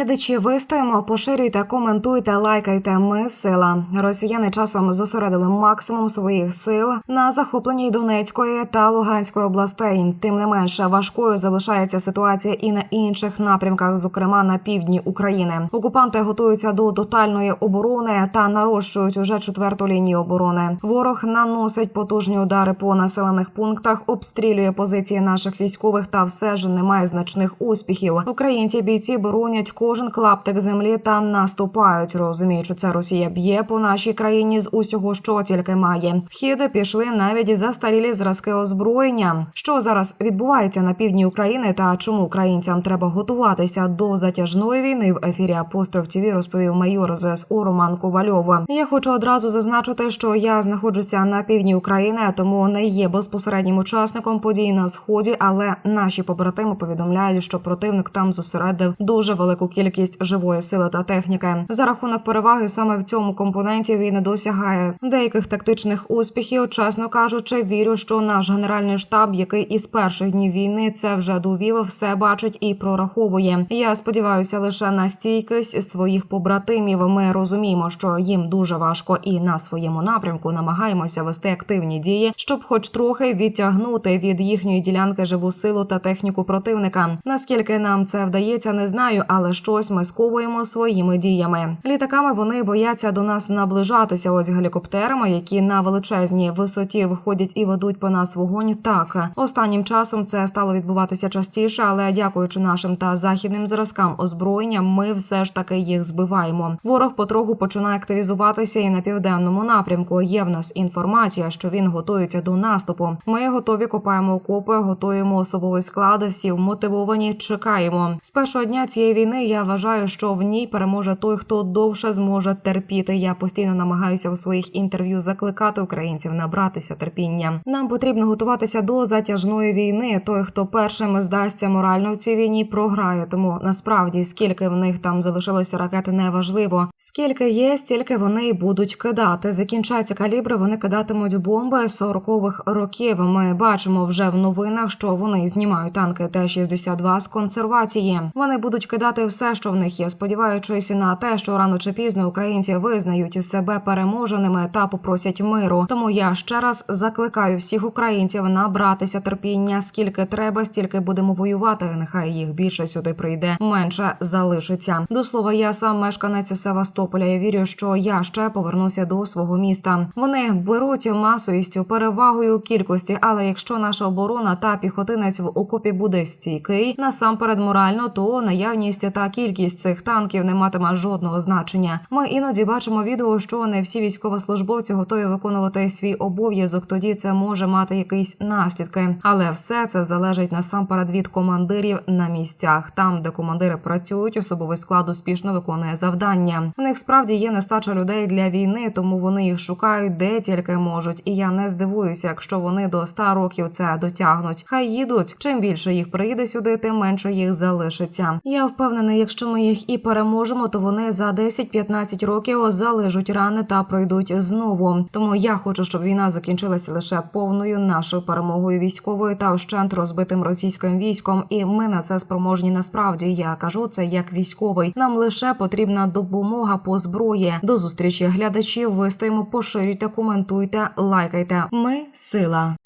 глядачі, вистоїмо, поширюйте, коментуйте, лайкайте. Ми сила. Росіяни часом зосередили максимум своїх сил на захопленні Донецької та Луганської областей. Тим не менше важкою залишається ситуація і на інших напрямках, зокрема на півдні України. Окупанти готуються до тотальної оборони та нарощують уже четверту лінію оборони. Ворог наносить потужні удари по населених пунктах, обстрілює позиції наших військових та все ж немає значних успіхів. Українці бійці боронять кожен клаптик землі та наступають, розуміючи, це Росія б'є по нашій країні з усього, що тільки має. В хід пішли навіть застарілі зразки озброєння. Що зараз відбувається на півдні України та чому українцям треба готуватися до затяжної війни в ефірі Апостроф ТВ розповів майор ЗСУ Роман Ковальов. Я хочу одразу зазначити, що я знаходжуся на півдні України, тому не є безпосереднім учасником подій на сході, але наші побратими повідомляють, що противник там зосередив дуже велику кількість живої сили та техніки. За рахунок переваги саме в цьому компоненті він досягає деяких тактичних успіхів. Чесно кажучи, вірю, що наш генеральний штаб, який із перших днів війни це вже довів, все бачить і прораховує. Я сподіваюся лише на стійкість своїх побратимів. Ми розуміємо, що їм дуже важко, і на своєму напрямку намагаємося вести активні дії, щоб, хоч трохи, відтягнути від їхньої ділянки живу силу та техніку противника. Наскільки нам це вдається, не знаю, але щось ми сковуємо своїми діями. Літаками вони бояться до нас наближатися. Ось гелікоптерами, які на величезній висоті виходять і ведуть по нас вогонь. Так останнім часом це стало відбуватися частіше, але дякуючи нашим та західним зразкам озброєння, ми все ж таки їх збиваємо. Ворог потроху починає активізуватися і на південному напрямку. Є в нас інформація, що він готується до наступу. Ми готові копаємо окопи, готуємо особовий склад. Всі вмотивовані. Чекаємо з першого дня цієї війни. Я вважаю, що в ній переможе той, хто довше зможе терпіти. Я постійно намагаюся у своїх інтерв'ю закликати українців набратися терпіння. Нам потрібно готуватися до затяжної війни. Той, хто першим здасться морально в цій війні, програє. Тому насправді скільки в них там залишилося ракети, неважливо. Скільки є, стільки вони й будуть кидати. Закінчаться калібри. Вони кидатимуть бомби 40-х років. Ми бачимо вже в новинах, що вони знімають танки Т-62 з консервації. Вони будуть кидати все, що в них є, сподіваючись на те, що рано чи пізно українці визнають себе переможеними та попросять миру. Тому я ще раз закликаю всіх українців набратися терпіння. Скільки треба, стільки будемо воювати. Нехай їх більше сюди прийде, менше залишиться. До слова, я сам мешканець Севастополя. Я вірю, що я ще повернуся до свого міста. Вони беруть масовістю, перевагою кількості, але якщо наша оборона та піхотинець в окопі буде стійкий, насамперед морально, то наявність та кількість цих танків не матиме жодного значення. Ми іноді бачимо відео, що не всі військовослужбовці готові виконувати свій обов'язок. Тоді це може мати якісь наслідки, але все це залежить насамперед від командирів на місцях. Там, де командири працюють, особовий склад успішно виконує завдання. В них справді є нестача людей для війни, тому вони їх шукають де тільки можуть. І я не здивуюся, якщо вони до 100 років це дотягнуть. Хай їдуть. Чим більше їх приїде сюди, тим менше їх залишиться. Я впевнений, якщо ми їх і переможемо, то вони за 10-15 років залежуть рани та пройдуть знову. Тому я хочу, щоб війна закінчилася лише повною нашою перемогою військовою та вщент розбитим російським військом. І ми на це спроможні. Насправді я кажу це як військовий. Нам лише потрібна допомога по зброї. До зустрічі глядачів. Вистоїмо, поширюйте, коментуйте, лайкайте. Ми сила.